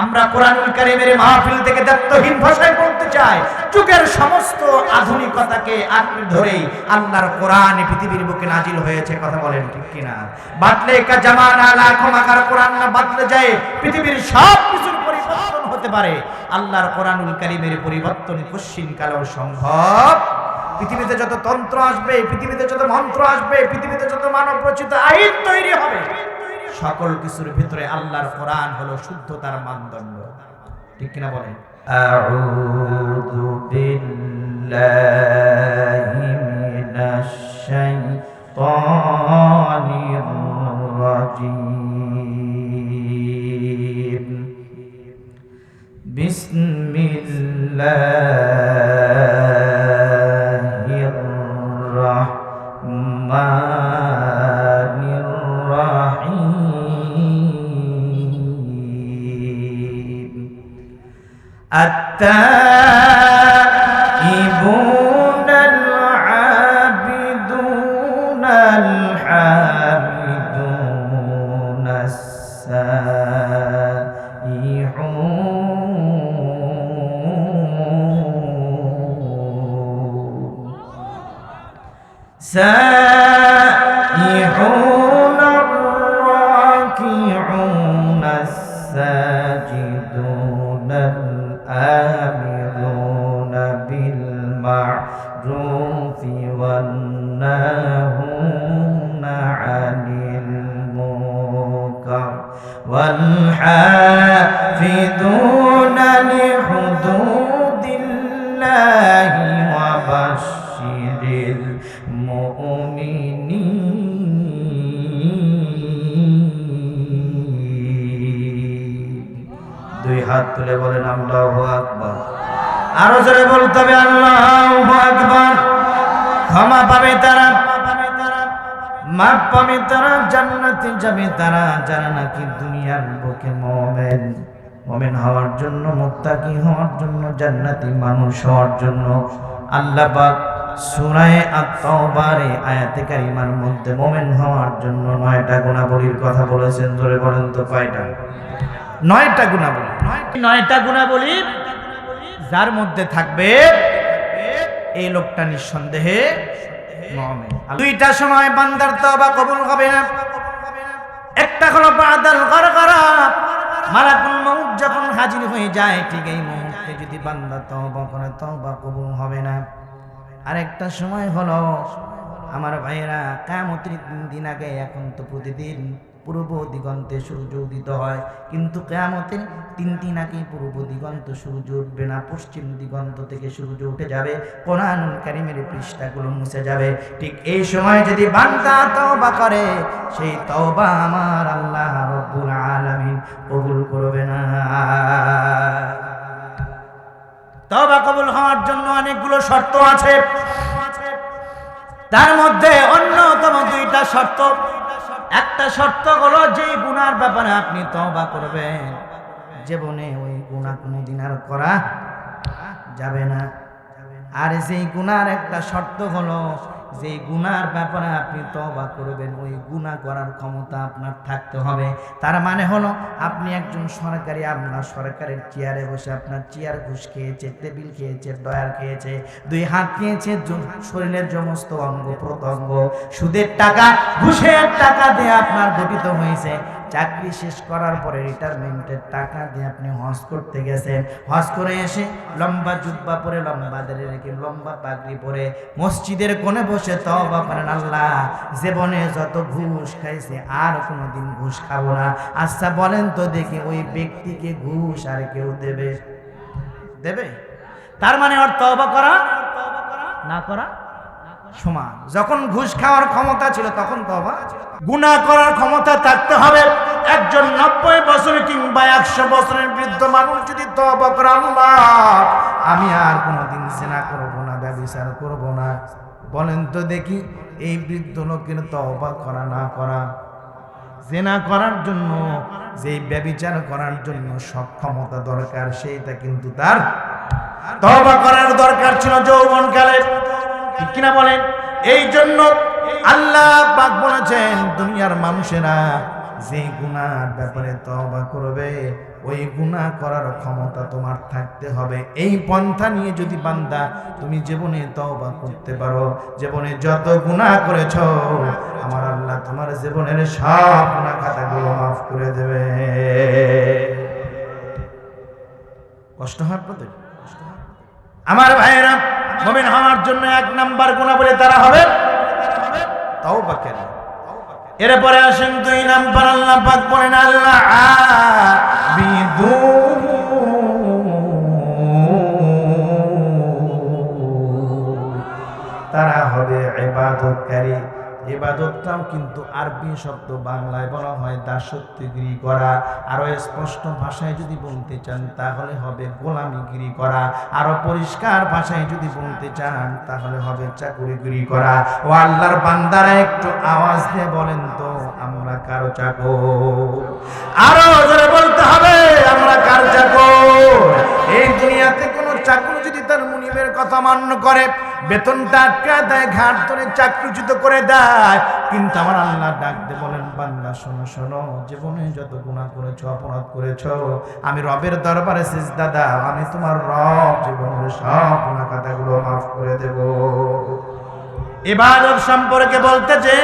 আমরা কোরআনুল কারিমের মাহফিল থেকে দত্তহীন ভাষায় বলতে চাই, যুগের সমস্ত আধুনিকতাকে আঁকড়ে ধরেই আল্লাহর কোরআন পৃথিবীর বুকে নাজিল হয়েছে, কথা বলেন ঠিক কিনা? বাতলে কা জামানা লাখো মাকার কোরআন না বাতলে যায়, পৃথিবীর সব কিছুর পরিবর্তন হতে পারে। আল্লাহর কোরআনুল কারিমের পরিবর্তন কশ্চিন কালেও সম্ভব। পৃথিবীতে যত তন্ত্র আসবে, পৃথিবীতে যত মন্ত্র আসবে, পৃথিবীতে যত মানব রচিত আইন তৈরি হবে সকল কিছুর ভিতরে আল্লাহর কোরআন হলো শুদ্ধতার মানদণ্ড। ঠিক কিনা বলেন? আউযু বিল্লাহি سائحون মুমিনী দুই হাত তুলে বলেন আল্লাহ আকবার। আরও জোরে বলতে হবে আল্লাহ আকবার। ক্ষমা পাবে তারা। মাফ পাবে তারা। জান্নাতে যাবে তারা। যারা নাকি দুনিয়ার বুকে মোমেন। মোমেন হওয়ার জন্য, মোত্তাকি হওয়ার জন্য, জান্নাতি মানুষ হওয়ার জন্য। আল্লাহ পাক সূরায়ে আত-তাওবারে আয়াতে কারিমার মধ্যে মুমিন হওয়ার জন্য নয়টা গুণাবলীর কথা বলেছেন জোরে বলেন তো কয়টা? নয়টা গুণাবলী। নয়টা গুণাবলী যার মধ্যে থাকবে এই লোকটা নিঃসন্দেহে দুইটা সময় বান্দার তওবা কবুল হবে না। একটা হলো বাদাল গরগরা মালাকুল মউত যখন হাজির হয়ে যায়, ঠিক এই মুহূর্তে যদি বান্দা তওবা করে, তওবা কবুল হবে না। আরেকটা সময় হলো, আমার ভাইয়েরা কামতির দিন আগে এখন তো প্রতিদিন পূর্ব দিগন্তে সূর্য উদিত হয়, কিন্তু কেয়ামতের তিন দিন আগে পূর্ব দিগন্ত সূর্য উঠবে না, পশ্চিম দিগন্ত থেকে সূর্য উঠে যাবে কোরআন কারিমের পৃষ্ঠাগুলো মুছে যাবে। ঠিক এই সময় যদি বান্দা তওবা করে, সেই তওবা আমার আল্লাহ রব্বুল আলামিন কবুল করবে না। তওবা কবুল হওয়ার জন্য অনেকগুলো শর্ত আছে। তার মধ্যে অন্যতম দুইটা শর্ত। একটা শর্ত হলো যে গুনার ব্যাপারে আপনি তবা করবেন, জীবনে ওই গুণা কোনোদিন আর করা যাবে না। আর সেই গুনার একটা শর্ত হলো যে গুনার ব্যাপারে আপনি তবা করবেন, ওই গুণা করার ক্ষমতা আপনার থাকতে হবে। তার মানে হলো, আপনি একজন সরকারি, আপনার সরকারের চেয়ারে বসে আপনার চেয়ার ঘুষ খেয়েছে, টেবিল খেয়েছে ডয়ার খেয়েছে, দুই হাত খেয়েছে শরীরের সমস্ত অঙ্গ প্রত্যঙ্গ, সুদের টাকা, ঘুষের টাকা দিয়ে আপনার গঠিত হয়েছে। চাকরি শেষ করার পরে রিটায়ারমেন্টের টাকা দিয়ে আপনি হজ করতে গেছেন। হজ করে এসে লম্বা জুব্বা পরে, লম্বা দাঁড়িয়ে রেখে, লম্বা পাগড়ি পরে মসজিদের কোণে বসে তওবা করেন, আল্লাহ, জীবনে যত ঘুষ খাইছে আর কোনোদিন ঘুষ খাব না। আচ্ছা বলেন তো দেখি ওই ব্যক্তিকে ঘুষ আর কেউ দেবে? দেবে? তার মানে ওর তওবা করা না করা? সমান। যখন ঘুষ খাওয়ার ক্ষমতা ছিল, তখন তবা গুনাহ করার ক্ষমতা থাকতে হবে। একজন নব্বই বছর কিংবা একশো বছরের বৃদ্ধ মানুষ যদি আমি আর কোনোদিন জেনা করব না, ব্যবচার করব না। বলেন তো দেখি, এই বৃদ্ধ লোকের তবা করা না করা। জেনা করার জন্য যে ব্যবিচার করার জন্য সক্ষমতা দরকার, সেইটা কিন্তু তার তবা করার দরকার ছিল যৌবন কালে ঠিক কিনা বলেন? এই জন্য আল্লাহ পাক বলেছেন, দুনিয়ার মানুষেরা যে গুনার ব্যাপারে তবা করবে, ওই গুনাহ করার ক্ষমতা তোমার থাকতে হবে। এই পন্থা নিয়ে যদি বান্দা তুমি জীবনে তওবা করতে পারো, জীবনে যত গুনাহ করেছ, আমার আল্লাহ তোমার জীবনের সব গুনাহ খাতাগুলো মাফ করে দেবে। কষ্ট হয় আপনাদের? আমার ভাইয়েরা মুমিন হওয়ার জন্য এক নাম্বার গুণা বলে তারা হবে। তাও বা কেন? এরপরে আসেন দুই নাম্বার আল্লাহ পাক বলেন, আল্লাহ তারা হবে ইবাদতকারী। ইবাদতটাও কিন্তু আরবি শব্দ বাংলায় বলা হয় দাসত্বগিরি করা। আরও স্পষ্ট ভাষায় যদি বলতে চান, তাহলে হবে গোলামিগিরি করা। আরও পরিষ্কার ভাষায় যদি বলতে চান, তাহলে হবে চাকুরিগিরি করা। ও আল্লাহর বান্দারা একটু আওয়াজ দিয়ে বলেন তো, আমরা কারও চাকর? আরও বলতে হবে, আমরা কার চাকর? এই দুনিয়াতে চাকর যদি তার মুনিবের কথা মান্য করে দেয়, ঘাট ধরে করে দেয়। কিন্তু আমার আল্লাহ বলেন, বান্দা, শোনো শোনো, জীবনে যত গুণা করেছ, অপরাধ করেছ, আমি রবের দরবারে শেষ দাদা আমি তোমার রব জীবনের সব গুণা কথাগুলো মাফ করে দেব। ইবাদত সম্পর্কে বলতে যে,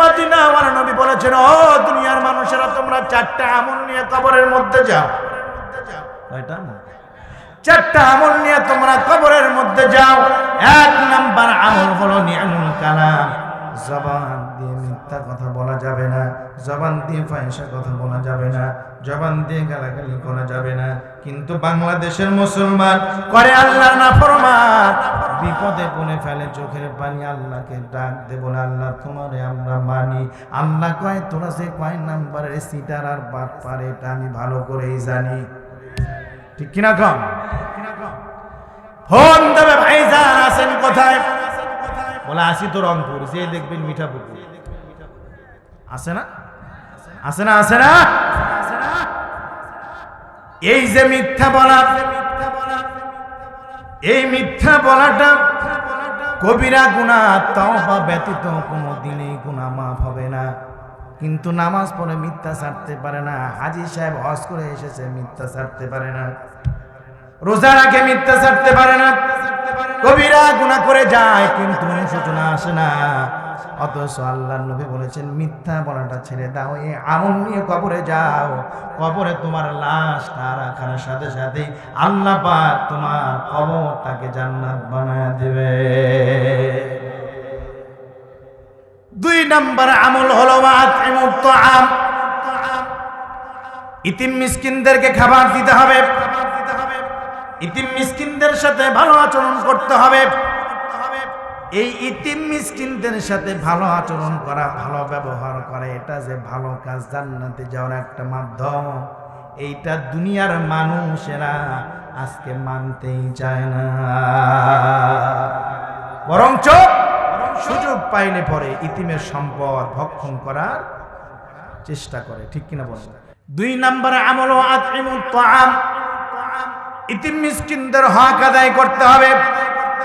মাদিনা আমার নবী বলেছেন, ও দুনিয়ার মানুষেরা, তোমরা চারটা আমল নিয়ে কবরের মধ্যে যাও। কয়টা? না চারটা আমল নিয়ে তোমরা কবরের মধ্যে যাও। এক নাম্বার আমল হলো নিয়ামুল কালাম। জবান দিয়ে মিথ্যা কথা বলা যাবে না। জবান দিয়ে ফাহিসা কথা বলা যাবে না। জবান দিয়ে গালাগালি করা যাবে না। কিন্তু বাংলাদেশের মুসলমান করে আল্লাহ না ফরমান বিপদে বলে ফেলে চোখের পানি আল্লাহকে ডাক দে বলে আল্লাহ তোমারে আমরা মানি। আল্লাহ কয়, তোরা যে কয় নাম্বারের সিটার আর বাট পারে, এটা আমি ভালো করেই জানি। ঠিক কিনা কম? ফোন দেবে ভাইজান আছেন কোথায়? বলে আসি তো রংপুর, যে দেখবেন মিঠা পুকুর আছে না? আছে না আছে না? এই যে মিথ্যা বলা, এই মিথ্যা বলাটা কবিরা গুণা তওবা ব্যতীত কোনো দিনেই গুণা মাফ হবে না। কিন্তু নামাজ পড়ে মিথ্যা ছাড়তে পারে না। হাজি সাহেব হজ করে এসেছে, মিথ্যা ছাড়তে পারে না। রোজা রাখে মিথ্যা ছাড়তে পারে না। কবিরা গুণা করে যায়, কিন্তু অনুশোচনা আসে না। অথচ আল্লাহ নবী বলেছেন, মিথ্যা বলাটা ছেড়ে দাও, এই আমল নিয়ে কবরে যাও। কবরে তোমার লাশটা রাখার সাথে সাথে আল্লাহ পাক তোমার কবরটাকে জান্নাত বানায় দেবে। দুই নম্বর আমল হলো ইতিম মিসকিনদেরকে খাবার দিতে হবে। ইতিম মিসকিনদের সাথে ভালো আচরণ করতে হবে। এই ইতিম মিসকিনদের সাথে ভালো আচরণ করা, ভালো ব্যবহার করা, এটা যে ভালো কাজ জান্নাতে যাওয়ার একটা মাধ্যম। এইটা দুনিয়ার মানুষেরা আজকে মানতেই চায় না। বরঞ্চ সুযোগ পাইলে পরে ইতিমের সম্পদ ভক্ষণ করার চেষ্টা করে। ঠিক কিনা বলেন? দুই নম্বরে আমল তাআম। ইতিম মিসকিনদের হক আদায় করতে হবে।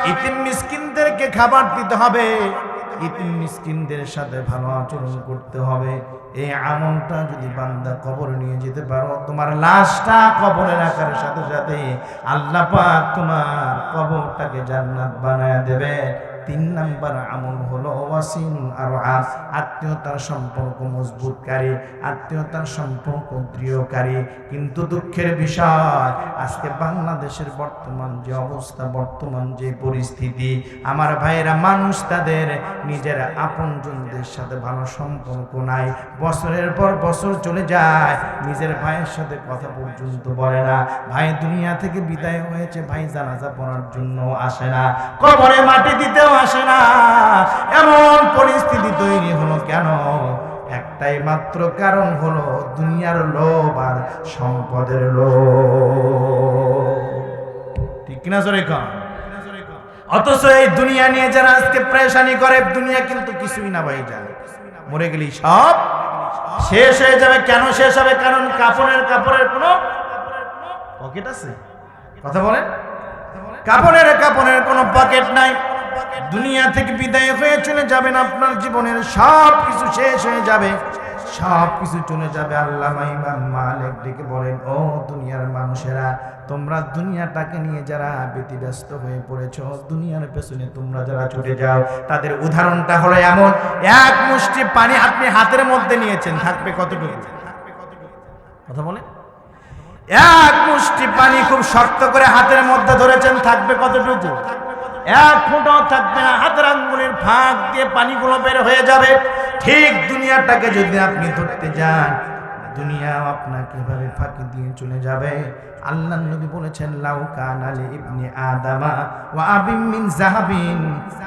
ইতিম মিসকিনদেরকে খাবার দিতে হবে। ইতিম মিসকিনদের সাথে ভালো আচরণ করতে হবে। এই আমলটা যদি বান্দা কবর নিয়ে যেতে পারো, তোমার লাশটা কবরে রাখার সাথে সাথে আল্লাহ পাক তোমার কবরটাকে জান্নাত বানায় দেবে তিন নাম্বার আমল হলো ওয়াসিন আর আত্মীয়তার সম্পর্ক মজবুতকারী, আত্মীয়তার সম্পর্ক দৃঢ়কারী। কিন্তু দুঃখের বিষয়, আজকে বাংলাদেশের বর্তমান যে অবস্থা, বর্তমান যে পরিস্থিতি, আমার ভাইয়েরা মানুষ তাদের নিজের আপনজনদের সাথে ভালো সম্পর্ক নাই। বছরের পর বছর চলে যায়, নিজের ভাইয়ের সাথে কথা পর্যন্ত বলে না। ভাই দুনিয়া থেকে বিদায় হয়েছে, ভাই জানাজা পড়ার জন্য আসে না। কবরে মাটি দিতেও আসে না। এমন পরিস্থিতি তৈরি হলো কেন? একটাই মাত্র কারণ হলো দুনিয়ার লোভ আর সম্পদের লোভ। ঠিক কিনা জোরে কম অথচ এই দুনিয়া নিয়ে যারা আজকে প্রেশানি করে, দুনিয়া কিন্তু কিছুই না ভাই যায় মরে গেলি সব। শেষ হয়ে যাবে। কেন শেষ হবে? কারণ কাপড়ের কাপড়ের কোনো পকেট আছে? কথা বলেন? কাপড়ের কাপড়ের কোনো পকেট নাই। দুনিয়া থেকে বিদায় হয়ে চলে যাবেন, আপনার জীবনের সব কিছু শেষ হয়ে যাবে। সব কিছু চলে যাবে আল্লাহ মালিক ডেকে বলেন, ও দুনিয়ার মানুষেরা, তোমরা দুনিয়াটাকে নিয়ে যারা ব্যতিব্যস্ত হয়ে পড়েছো, দুনিয়ার পেছনে তোমরা যারা ছুটে যাও, তাদের উদাহরণটা হলো এমন, এক মুষ্টি পানি আপনি হাতের মধ্যে নিয়েছেন, থাকবে কতটুকু? কথা বলে এক মুষ্টি পানি খুব শক্ত করে হাতের মধ্যে ধরেছেন, থাকবে কতটুকু? এক ফুটও থাকবে না, হাতের আঙ্গুলের ফাঁক দিয়ে পানিগুলো বের হয়ে যাবে। ঠিক দুনিয়াটাকে যদি আপনি ধরতে যান দুনিয়া আপনাকে এভাবে ফাঁকি দিয়ে চলে যাবে। আল্লাহ নবী বলেছেন, লাউ কান আলী ইবনে আদামা ওয়া আবিম মিন যাহাবিন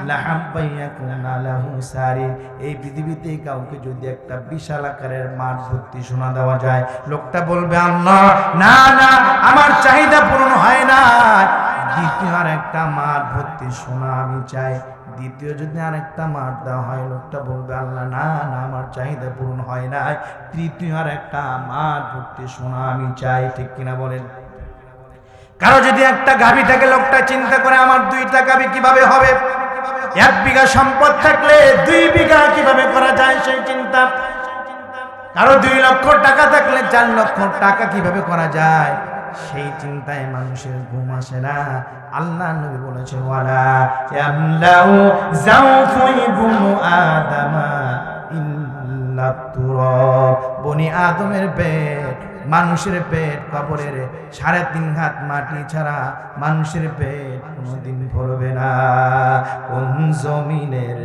লাহাব্বাইয়াকুনা লাহু সারি এই পৃথিবীতে কাউকে যদি একটা বিশাল আকারের মাঠ ভর্তি সোনা দেওয়া যায়, লোকটা বলবে, আল্লাহ, না না, আমার চাহিদা পূরণ হয় না। দ্বিতীয় আর একটা মাঠ ভর্তি সোনা আমি চাই দ্বিতীয় যদি আরেকটা মাঠ দেওয়া হয়, লোকটা বলবে, আল্লাহ, না না, আমার চাহিদা পূরণ হয় না তৃতীয় আর একটা মাঠ ভর্তি সোনা আমি চাই। ঠিক কিনা বলেন? কারও যদি একটা গাভী থাকে, লোকটা চিন্তা করে, আমার দুইটা গাভী কীভাবে হবে? এক বিঘা সম্পদ থাকলে দুই বিঘা কীভাবে করা যায়, সেই চিন্তা। কারও দুই লক্ষ টাকা থাকলে চার লক্ষ টাকা কীভাবে করা যায়? সেই চিন্তায় মানুষের ঘুম আসে না। আল্লাহ নবী বলেছে ওয়ালা আদামা ইল্লা বনি আদমের পেট, মানুষের পেট কবরের সাড়ে তিন হাত মাটি ছাড়া মানুষের পেট কোনোদিন ভরবে না। কোন জমিনের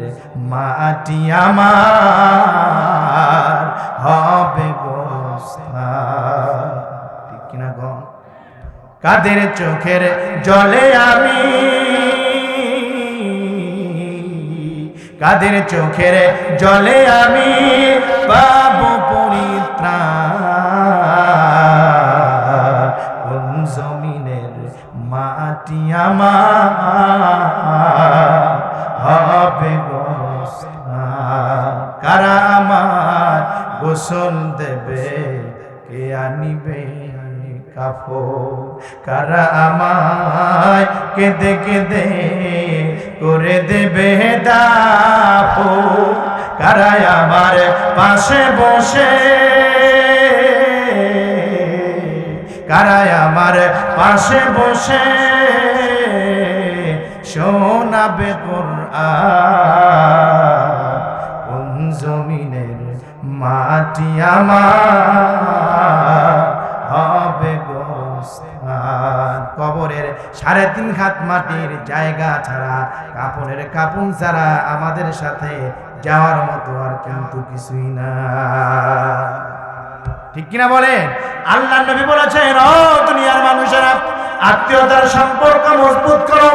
মাটি আমার হবে গোস্থান। কিনা গো? কাদের চোখের জলে আমি? কাদের চোখের জলে আমি পাবো পরিত্রাণ কোন জমিনের মাটি আমার হবে। কারা আমার গোসল দেবে? কে আনিবে কাফো কারা আমায় কেঁদে কেঁদে করে দেবে দাপো কারা আমার পাশে বসে। কারায় আমার পাশে বসে। শোনাবে কোন জমিনের মাটি আমার? হবে কবরের সাড়ে তিন হাত মাটির জায়গা ছাড়া কাপড়ের কাপড় ছাড়া আমাদের সাথে যাওয়ার মতো আর কিন্তু কিছুই না। ঠিক কিনা বলেন? আল্লাহ নবী বলেছেন, ও দুনিয়ার মানুষেরা, আত্মীয়তার সম্পর্ক মজবুত করো।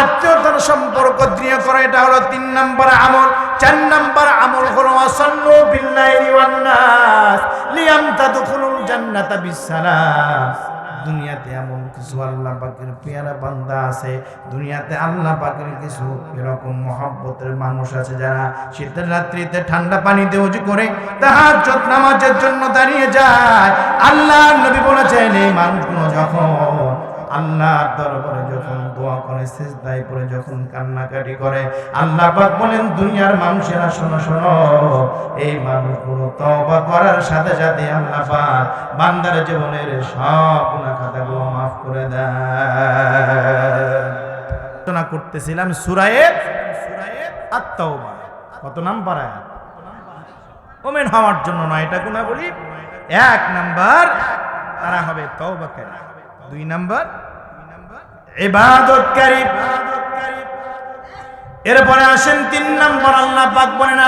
আত্মীয়তার সম্পর্ক দৃঢ় করো, এটা হলো তিন নম্বর আমল। চার নম্বর আমল হলো আসাল্লু বিল্লাহি ওয়ান নাস লিয়াম তাদখুলুল জান্নাতা বিসসালাম দুনিয়াতে এমন কিছু আল্লাহ পাকের পেয়ারা বান্দা আছে, দুনিয়াতে আল্লাহ পাকের কিছু এরকম মহাব্বতের মানুষ আছে যারা শীতের রাত্রিতে ঠান্ডা পানিতে উজু করে তাহার নামাজের জন্য দাঁড়িয়ে যায়। আল্লাহ নবী বলেছেন, এই মানুষগুলো যখন আল্লাহর দরবারে দোয়া করে সিজদায় পড়ে যখন কান্নাকাটি করে, আল্লাহ পাক বলেন, দুনিয়ার মানুষেরা শোনো শোনো, এই মানুষগুলো তওবা করার সাথে সাথে আল্লাহ পাক বান্দার জীবনের সব গুনাহ খাতাগুলো মাফ করে দেয় আলোচনা করতেছিলাম সুরায়ে আত-তাওবা। কত নাম্বার আয়াত? ওমেন হওয়ার জন্য নয় এটা গুনাহ বলি এক নাম্বার, তারা হবে তওবাকারী দুই নাম্বার ইবাদতকারী। এরপরে আসেন তিন নম্বর আল্লাহ পাক বলেন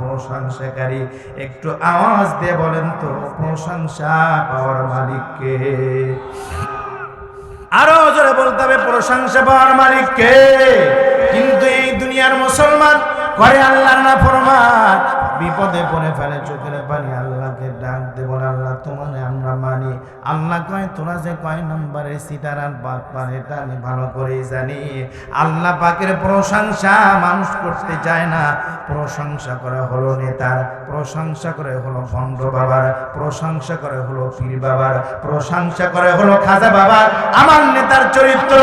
প্রশংসাকারী, একটু আওয়াজ দিয়ে বলেন তো, প্রশংসা পাওয়ার মালিককে। আরও জোরে বলতে হবে, প্রশংসা পাওয়ার মালিককে। কিন্তু এই দুনিয়ার মুসলমান করে আল্লাহর না ফরমান বিপদে পড়ে ফেলে চোখের পানি, আল্লাহকে ডাক দেব, আল্লাহ তোমার আমরা মানি। আল্লাহ কয়, তোরা যে কয় নম্বরে সিটার আর বাদ এটা আমি ভালো করেই জানি। আল্লাহ পাকের প্রশংসা মানুষ করতে চায় না। প্রশংসা করে হলো নেতার, প্রশংসা করে হলো ভণ্ড বাবার, প্রশংসা করে হলো পীর বাবার, প্রশংসা করে হলো খাজা বাবার। আমার নেতার চরিত্র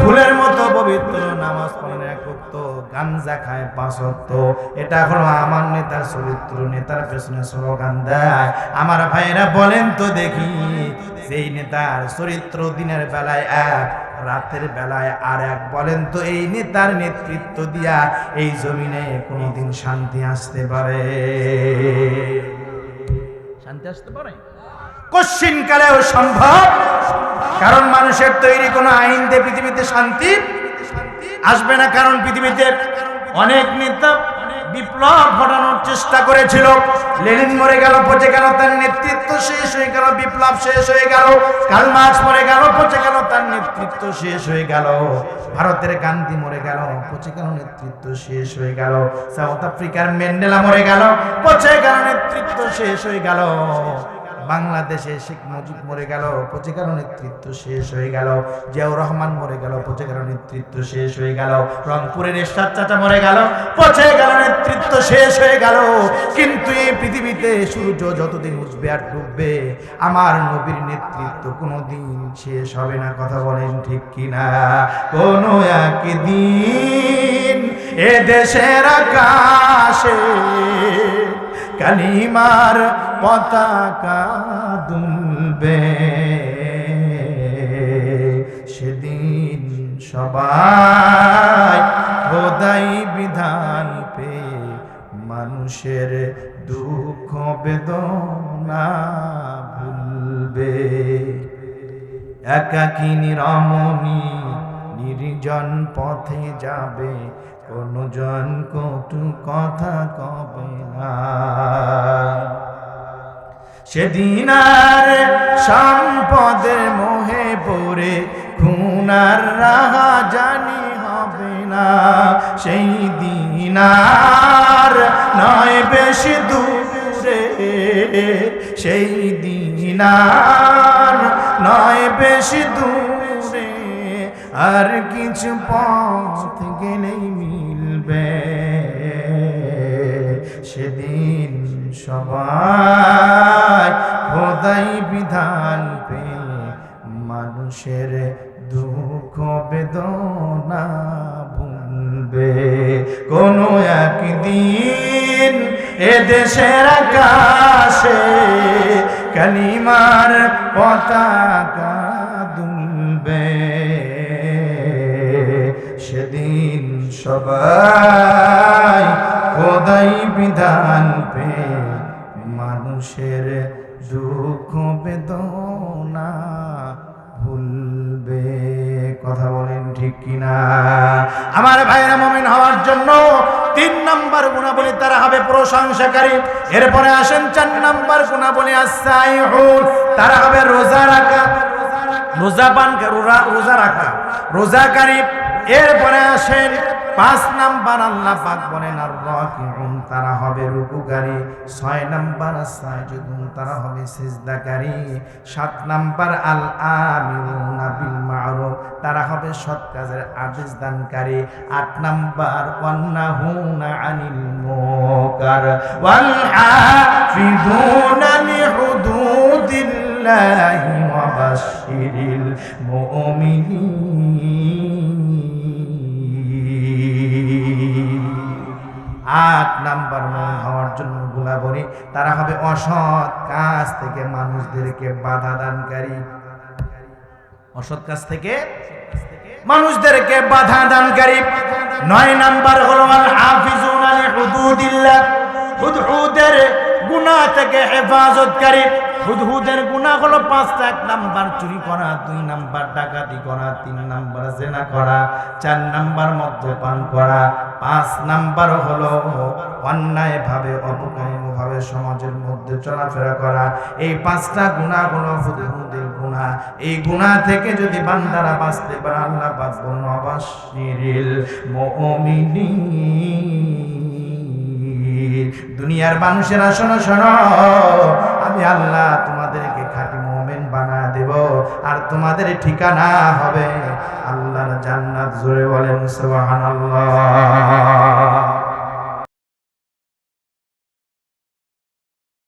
ফুলের মতো পবিত্র, নামাজ পড়েন একত্র গাঞ্জা খায় পাঁচত্ব এটা হলো আমার নেতার চরিত্র, নেতার পেছনে স্লোগান দেয়। আমার ভাইরা বলেন তো দেখি সেই নেতার চরিত্র দিনের বেলায় এক, রাতের বেলায় আর এক, বলেন তো এই নেতার নেতৃত্ব দিয়া এই জমিনে কোনোদিন শান্তি আসতে পারে? শান্তি আসতে পারে? কশ্চিন কালেও সম্ভব, কারণ মানুষের তৈরি কোনো আইন দিয়ে পৃথিবীতে শান্তি আসবে না কারণ পৃথিবীতে অনেক নেতা বিপ্লব ঘটানোর চেষ্টা করেছিল। লেনিন মরে গেল, পচে গেল, তার নেতৃত্ব শেষ হয়ে গেল, বিপ্লব শেষ হয়ে গেল কাল মার্চ মরে গেল, পচে গেল, তার নেতৃত্ব শেষ হয়ে গেল, ভারতের গান্ধী মরে গেল, পচে গেল, নেতৃত্ব শেষ হয়ে গেল, সাউথ আফ্রিকার মেন্ডেলা মরে গেল, পচে গেল, নেতৃত্ব শেষ হয়ে গেল। বাংলাদেশে শেখ মুজিব মরে গেল গেল নেতৃত্ব শেষ হয়ে গেল। জিয়াউর রহমান মরে গেল গেল নেতৃত্ব শেষ হয়ে গেল। রংপুরের এরশাদ চাচা মরে গেল পচে গেল নেতৃত্ব শেষ হয়ে গেল। কিন্তু এই পৃথিবীতে সূর্য যতদিন উঠবে আর ডুববে, আমার নবীর নেতৃত্ব কোনোদিন শেষ হবে না, কথা বলেন ঠিক কিনা? কোনো একদিন এ দেশের আকাশে কালিমার পতাকা দুলবে। সেদিন সবাই খোদাই বিধান পে মানুষের দুঃখ বেদনা ভুলবে। একাকিনী রমণী নির্জন পথে যাবে কোন জন কটু কথা কবে না। সেদিন আর সম্পদের মোহে পড়ে, খুনার রাহা জানি হবে না। সেই দিন আর নয় বেশি দূরে, সেই দিন আর নয় বেশি দূরে। আর কিছু পথ গেলেই মিলবে। সেদিন সবাই খোদাই বিধান পে মানুষের দুঃখ বেদনা ভুলবে। কোনো একদিন এ দেশের আকাশে কালিমার পতাকা দুলবে। সেদিন সবাই খোদাই বিধান পে মানুষের দুঃখ বেদনা ভুলবে। কথা বলেন ঠিক কিনা? আমার ভাইরা মমিন হওয়ার জন্য তিন নাম্বার গুণাবলী তারা হবে প্রশংসাকারী। এরপরে আসেন চার নাম্বার গুণাবলী আসাই তারা হবে রোজা রাখা। রোজা পান রোজা- রোজা রাখা। রোজাকারী। এরপরে আসেন পাঁচ নাম্বার আল্লাহ পাক বলেন, আর রাকিউন, তারা হবে রুকুকারী ছয় নাম্বার সাজুদুন, তারা হবে সিজদাকারী। সাত নাম্বার আল আমিরুনা বিল মারুফ, তারা হবে সৎ কাজের আদেশ দানকারী। আট নাম্বার, ওয়ান্নাহুনা আনিল মুনকার। ওয়াল আফিদুনা লিহুদুদিল্লাহি ওয়া বাশশিরিল মুমিনিন। আট নাম্বার মন হওয়ার জন্য গুণাবলী। তারা হবে অসৎ কাজ থেকে মানুষদেরকে বাধা দানকারী। অসৎ কাজ থেকে মানুষদেরকে বাধা দানকারী। নয় নাম্বার হলো, আল হাফিজুন আলি হুদুদিল্লাহ। হুদহুদের গুনাহ থেকে হেফাজতকারী। হুদহুদের গুনাহ হলো পাঁচটা এক নাম্বার চুরি করা, দুই নাম্বার ডাকাতি করা, তিন নাম্বার জেনা করা, চার নাম্বার মদ্যপান করা পাঁচ নাম্বার হলো অন্যায় ভাবে অপকর্ম ভাবে সমাজের মধ্যে চলাফেরা করা। এই পাঁচটা গুণা হলো হুদহুদের গুণা। এই গুণা থেকে যদি বান্দারা বাঁচতে পারে, আল্লাহ বাঁচবো নবাসিরিল দুনিয়ার মানুষেরা, শোনো শোনো। আমি আল্লাহ তোমাদের আর তোমাদের ঠিকানা হবে আল্লাহর জান্নাত জুড়ে বলেন সুবহানাল্লাহ।